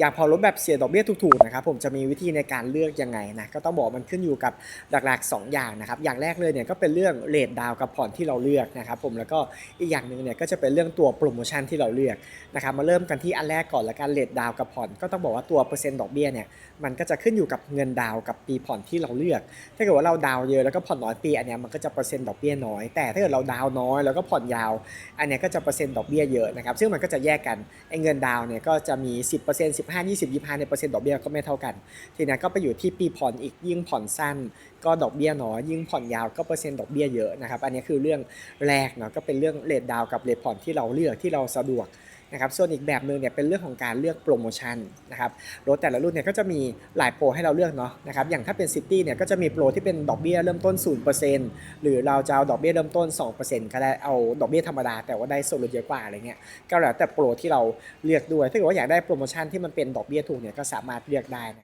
อยากพอรถแบบเสียดอกเบี้ยถูกๆนะครับผมจะมีวิธีในการเลือกยังไงนะก็ต้องบอกมันขึ้นอยู่กับหลักๆ 2 อย่างนะครับอย่างแรกเลยเนี่ยก็เป็นเรื่องเลทดาวกับผ่อนที่เราเลือกนะครับผมแล้วก็อีกอย่างหนึ่งเนี่ยก็จะเป็นเรื่องตัวโปรโมชั่นที่เราเลือกนะครับมาเริ่มกันที่อันแรกก่อนละกันเลทดาวกับผ่อนก็ต้องบอกว่าตัวเปอร์เซ็นต์ดอกเบี้ยเนี่ยมันก็จะขึ้นอยู่กับเงินดาวกับปีผ่อนที่เราเลือก ถ้าเกิดว่าเราดาวเยอะแล้วก็ผ่อนน้อยปีอันเนี้ยมันก็จะเปอร์เซ็นต์ดอกเบี้ยน้อยแต่ถ้าเกิดเราดาวน้อยแล้วก็ผ่อนยาว อันเนี้ยก็จะเปอร์เซ็นต์ดอกเบี้ยเยอะนะครับซึ่งมันก็จะแยกกันไอ้เงินดาวเนี่ยก็จะมี 10% 15 20 25ในเปอร์เซ็นต์ดอกเบี้ยก็ไม่เท่ากัน ทีนี้ก็ไปอยู่ที่ปีผ่อนอีกยิ่งผ่อนสั้น ก็ดอกเบี้ยน้อยยิ่งผ่อนยาวก็เปอร์เซ็นต์ดอกเบี้ยเยอะนะครับอันนี้คือเรื่องแรกเนาะก็เป็นเรื่องเลทดาวกับเลทผ่อนที่เราเลือกที่เราสะดวก นะครับส่วนอีกแบบหนึ่งเนี่ยเป็นเรื่องของการเลือกโปรโมชั่นนะครับรถแต่ละรุ่นเนี่ยก็จะมีหลายโปรให้เราเลือกเนาะนะครับอย่างถ้าเป็นซิตี้เนี่ยก็จะมีโปรที่เป็นดอกเบี้ยเริ่มต้น 0%หรือเราจะเอาดอกเบี้ยเริ่มต้น 2%ก็ได้เอาดอกเบี้ยธรรมดาแต่ว่าได้ส่วนลดเยอะกว่าอะไรเงี้ยก็แล้วแต่โปรที่เราเลือกด้วยถ้าเกิดว่าอยากได้โปรโมชั่นที่มันเป็นดอกเบี้ยถูกเนี่ยก็สามารถเลือกได้นะ